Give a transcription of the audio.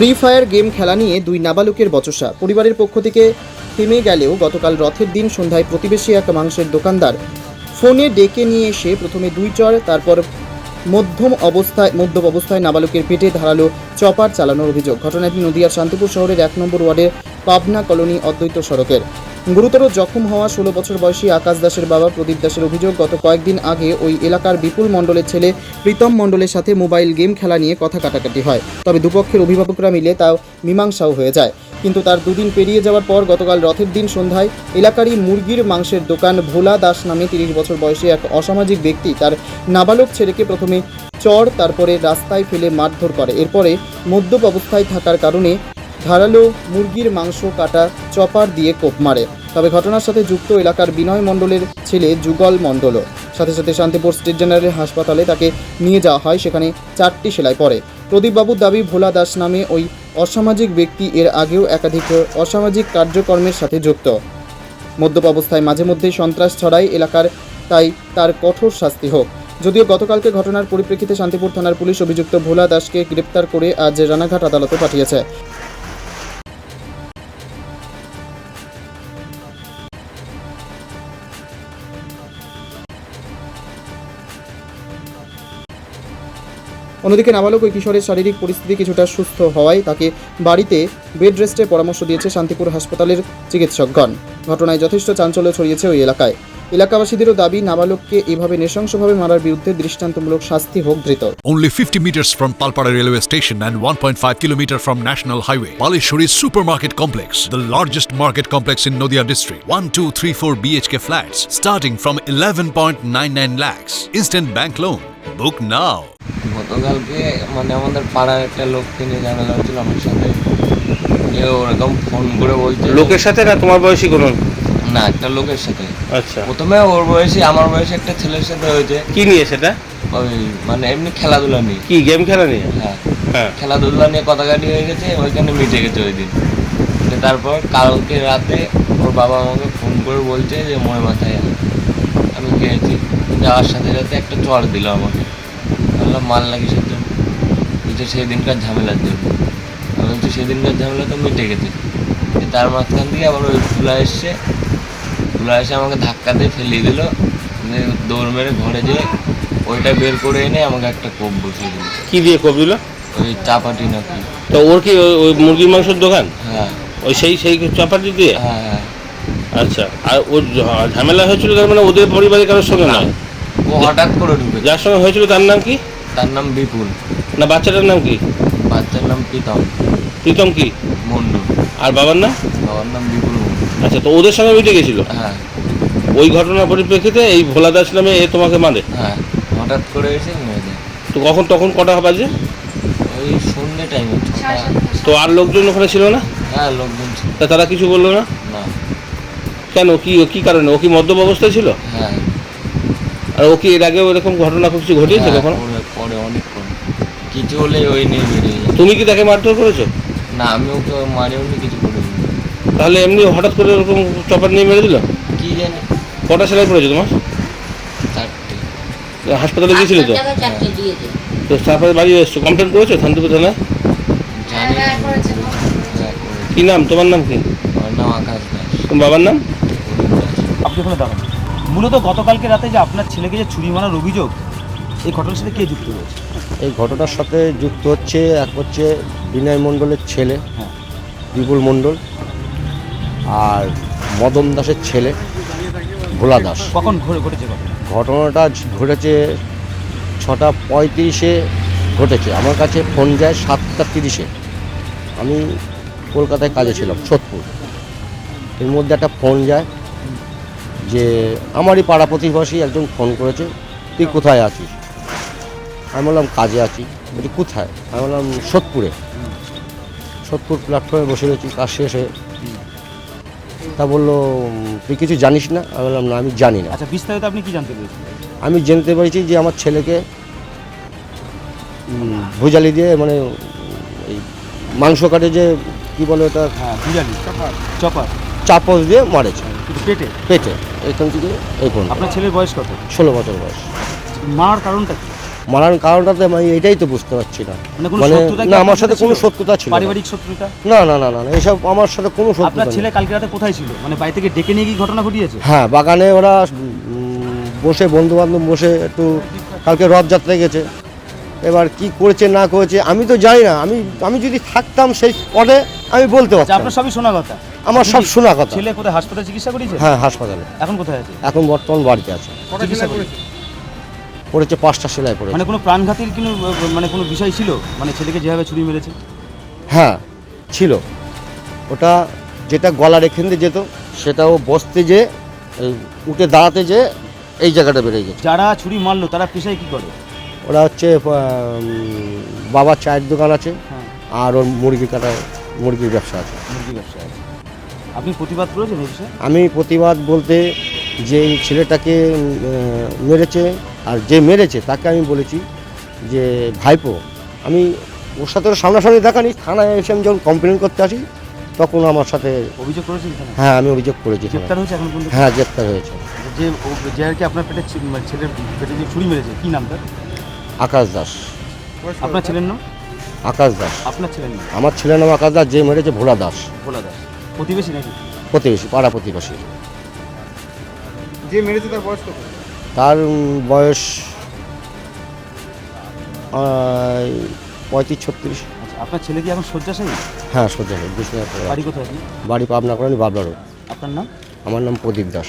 Free fire game খেলা নিয়ে দুই নাবালকের বচসা। পরিবারের পক্ষ থেকে থেমে গেলেও গতকাল রথের দিন সন্ধ্যায় প্রতিবেশী এক মাংসের দোকানদার ফোনে ডেকে নিয়ে এসে প্রথমে দুই চর, তারপর মধ্যম অবস্থায় মধ্যম অবস্থায় নাবালকের পেটে ধারালো চপার চালানোর অভিযোগ। ঘটনাটি নদিয়ার শান্তিপুর শহরের এক নম্বর ওয়ার্ডের পাবনা কলোনি অদ্বৈত সড়কের। গুরুতর জখম হওয়া ষোলো বছর বয়সী আকাশ দাসের বাবা প্রদীপ দাসের অভিযোগ, গত কয়েকদিন আগে ওই এলাকার বিপুল মণ্ডলের ছেলে প্রীতম মণ্ডলের সাথে মোবাইল গেম খেলা নিয়ে কথা কাটাকাটি হয়। তবে দুপক্ষের অভিভাবকরা মিলে তাও মীমাংসাও হয়ে যায়। কিন্তু তার দুদিন পেরিয়ে যাওয়ার পর গতকাল রথের দিন সন্ধ্যায় এলাকারই মুরগির মাংসের দোকান ভোলা দাস নামে তিরিশ বছর বয়সী এক অসামাজিক ব্যক্তি তার নাবালক ছেলেকে প্রথমে চর, তারপরে রাস্তায় ফেলে মারধর করে। এরপরে মদ্যপ অবস্থায় থাকার কারণে ধারালো মুরগির মাংস কাটা, চপার দিয়ে কোপ মারে। তবে ঘটনার সাথে যুক্ত এলাকার বিনয় মণ্ডলের ছেলে যুগল মণ্ডলও সাথে সাথে শান্তিপুর স্টেট জেনারেল হাসপাতালে তাকে নিয়ে যাওয়া হয়, সেখানে চারটি সেলাই পড়ে। প্রদীপবাবুর দাবি, ভোলা দাস নামে ওই অসামাজিক ব্যক্তি এর আগেও একাধিক অসামাজিক কার্যকর্মের সাথে যুক্ত। মদ্যপ অবস্থায় মাঝে মধ্যেই সন্ত্রাস ছড়ায় এলাকার, তাই তার কঠোর শাস্তি হোক। যদিও গতকালকে ঘটনার পরিপ্রেক্ষিতে শান্তিপুর থানার পুলিশ অভিযুক্ত ভোলা দাসকে গ্রেপ্তার করে আজ রানাঘাট আদালতে পাঠিয়েছে। অন্যদিকে নাবালক ওই কিশোরের শারীরিক পরিস্থিতি কিছুটা সুস্থ হওয়ায় তাকে বাড়িতে বেড রেস্টের পরামর্শ দিয়েছে শান্তিপুর হাসপাতালের চিকিৎসকগণ ঘটনায় যথেষ্ট চাঞ্চল্য ছড়িয়েছে ওই এলাকায় এলাকাবাসীদেরও দাবি নাবালককে এভাবে নৃশংসভাবে মারার বিরুদ্ধে দৃষ্টান্তমূলক শাস্তি হোক ধৃত Only 50 meters from Palpara railway station and 1.5 kilometer from National Highway. Palishuri Supermarket Complex, the largest market complex in Noida district. 1, 2, 3, 4 BHK flats starting from 11.99 lakhs. Instant bank loan. Book now. গতকালকে মানে আমাদের পাড়ার একটা লোককে নিয়ে ঝামেলা হয়েছিল আমার সাথে। যে ওরকম ফোন করে বলছে লোকের সাথে না তোমার বয়সী কোনো? না একটা লোকের সাথে। আচ্ছা। প্রথমে ওর বয়সী আমার বয়সী একটা ছেলের সাথে হয়েছে। কি নিয়ে সেটা? ওই মানে এমনি খেলাধুলা নিয়ে। কি গেম খেলা নিয়ে? হ্যাঁ। হ্যাঁ। খেলাধুলা নিয়ে কথা কাটি হয়ে গেছে ওইখানে মিটে গেছে ওই দিন। তারপর কালকে রাতে ওর বাবা আমাকে ফোন করে বলছে যে মনে মাথায়। আমি গিয়েছি যাওয়ার সাথে সাথে একটা চড় দিল আমাকে। বললাম মাল লাগিস জন্য বলছে সেই দিনকার ঝামেলার জন্য। আমি বলছি সেদিনকার ঝামেলা তো মিটে গেছে। তো তার মাঝখান দিয়ে আবার ওই ফুলা এসছে। ফুলা এসে আমাকে ধাক্কা দিয়ে ফেলিয়ে দিল। দিয়ে দৌড় মেরে ঘরে যেয়ে ওইটা বের করে এনে আমাকে একটা কোপ বসিয়ে দিল। কি দিয়ে কোপ দিল? ওই চাপাটি নাকি। তো ওর কি ওই- মুরগির মাংসের দোকান? হ্যাঁ। ওই সেই সেই চাপাটি দিয়ে? হ্যাঁ হ্যাঁ। আচ্ছা। আর ওর ঝামেলা হয়েছিল তার মানে ওদের পরিবারের কারোর সঙ্গে নয়? ও হঠাৎ করে ঢুকে যার সঙ্গে হয়েছিল তার নাম কি? তার নাম বিপুল। না বাচ্চাটার নাম কি? বাচ্চার নাম প্রীতম। প্রীতম কি? মন্ডল আর বাবার নাম? বাবার নাম বিপুল আচ্ছা তো ওদের সঙ্গে মিটে গেছিল? হ্যাঁ। ওই ঘটনার পরিপ্রেক্ষিতে এই ভোলা দাস নামে এ তোমাকে মানে হ্যাঁ হঠাৎ করে এসে মেরে দেয়। তো কখন তখন কটা বাজে? ওই সন্ধ্যে টাইমে তো আর লোকজন ওখানে ছিল না? হ্যাঁ লোকজন ছিল। তা তারা কিছু বলল না? না। কেন কি ও কি কারণে? ও কি মদ্যপ অবস্থায় ছিল? হ্যাঁ। আর ও কি এর আগে ওরকম ঘটনা কিছু ঘটিয়েছে হ্যাঁ, কখনো পরে পরে অনেক পরে কিছু হলে ওই নিয়ে বেরিয়ে যায় তুমি কি তাকে মারধর করেছ? না আমি ওকে মারিও নি কিছু করিনি। তাহলে এমনি হঠাৎ করে ওরকম চপার নিয়ে মেরে দিল? কি জানি। কটা সেলাই পড়েছে তোমার? চারটে। হাসপাতালে গিয়েছিল তো? চারটে দিয়ে তো তারপরে বাড়ি এসছো কমপ্লেন করেছ শান্তিপুর থানায়? জানি না। হ্যাঁ, করেছে। কি নাম তোমার নাম কি? আমার নাম আকাশ দাস। তোমার বাবার নাম? দাস। আপনি ওখানে দাঁড়ান। মূলত গতকালকে রাতে যে আপনার ছেলেকে যে ছুরি মারার অভিযোগ এই ঘটনার সাথে কে যুক্ত রয়েছে? এই ঘটনার সাথে যুক্ত হচ্ছে এক হচ্ছে বিনয় মণ্ডলের ছেলে হ্যাঁ। বিপুল মণ্ডল আর মদন দাসের ছেলে ভোলা দাস। কখন ঘটে ঘটেছে ঘটনাটা ঘটেছে ছটা পঁয়ত্রিশে ঘটেছে। আমার কাছে ফোন যায় সাতটা তিরিশে। আমি কলকাতায় কাজে ছিলাম সোদপুর। এর মধ্যে একটা ফোন যায় যে আমারই পাড়া প্রতিবেশী একজন ফোন করেছে তুই কোথায় আছিস? আমি বললাম কাজে আছি। বলছি কোথায়? আমি বললাম সোদপুরে। সোদপুর প্ল্যাটফর্মে বসে রয়েছি কাজ শেষে তা বলল তুই কিছু জানিস না? আমি বললাম না আমি জানি না। আচ্ছা বিস্তারিত আপনি কি জানতে পেরেছেন? আমি জানতে পেরেছি যে আমার ছেলেকে ভুজালি দিয়ে মানে এই মাংস কাটে যে কি বলে ওটা? হ্যাঁ বুঝালি চপার। চাপস দিয়ে মারেছে। পেটে? পেটে। এখান থেকে এই কোন আপনার ছেলের বয়স কত? ষোলো বছর বয়স। মার কারণটা কি? মারার কারণটাতে আমি এটাই তো বুঝতে পারছি না। মানে মানে কি না আমার সাথে কোনো? শত্রুতা ছিল। পারিবারিক শত্রুতা? না না না না এসব আমার সাথে কোনো শত্রুতা আপনার ছেলে কালকে রাতে কোথায় ছিল? মানে বাড়ি থেকে ডেকে নিয়ে গিয়ে ঘটনা ঘটিয়েছে? হ্যাঁ বাগানে ওরা বসে বন্ধু বান্ধব বসে একটু কালকে রথযাত্রায় গেছে। এবার কি করেছে না করেছে আমি তো জানি না। আমি আমি যদি থাকতাম সেই স্পটে আমি বলতে আচ্ছা পারতাম। আপনার সবই শোনা কথা? আমার সব শোনা কথা। ছেলে কোথায় হাসপাতালে চিকিৎসা করেছে? হ্যাঁ হাসপাতালে। এখন কোথায় আছে? এখন বর্তমান বাড়িতে আছে। চিকিৎসা করেছে? পড়েছে পাঁচটা সেলাই পড়েছে। মানে কোনো প্রাণঘাতীর কোনো মানে কোনো বিষয় ছিল? মানে ছেলেকে যেভাবে ছুরি মেরেছে? হ্যাঁ ছিল। ওটা যেটা গলার এখান দিয়ে যেত সেটাও বসতে যে উঠে দাঁড়াতে যে এই জায়গাটা বেড়ে গেছে। যারা ছুরি মারলো তারা পেশায় কি করে? ওরা হচ্ছে বাবার চায়ের দোকান আছে হ্যাঁ। আর ওর মুরগি কাটা মুরগির ব্যবসা আছে। মুরগি ব্যবসা আছে। আপনি প্রতিবাদ করেছেন আমি প্রতিবাদ বলতে যে ছেলেটাকে মেরেছে আর যে মেরেছে তাকে আমি বলেছি যে ভাইপো আমি ওর সাথে সামনাসামনি দেখানি থানায় এসে আমি যখন কমপ্লেন করতে আসি তখন আমার সাথে অভিযোগ করেছেন এখানে হ্যাঁ আমি অভিযোগ করেছি গ্রেপ্তার হয়েছে এখন পর্যন্ত? হ্যাঁ গ্রেপ্তার হয়েছে। যে যে আর কি আপনার পেটে মানে ছেলের পেটে যে ছুরি মেরেছে কি নাম তার? আকাশ দাস। আপনার ছেলের নাম? আকাশ দাস। আপনার ছেলের নাম? আমার ছেলের নাম আকাশ দাস যে মেরেছে ভোলা দাস। ভোলা দাস। প্রতিবেশী নাকি? প্রতিবেশী পাড়া প্রতিবেশী। যে মেরেছে তার বয়স কত? তার বয়স পঁয়ত্রিশ ছত্রিশ। আচ্ছা আপনার ছেলে কি এখন শয্যাশায়ী? হ্যাঁ শয্যাশায়ী হয়ে বাড়ি। কোথায় বাড়ি পাবনা করেন বাবলা রোড। আপনার নাম? আমার নাম প্রদীপ দাস।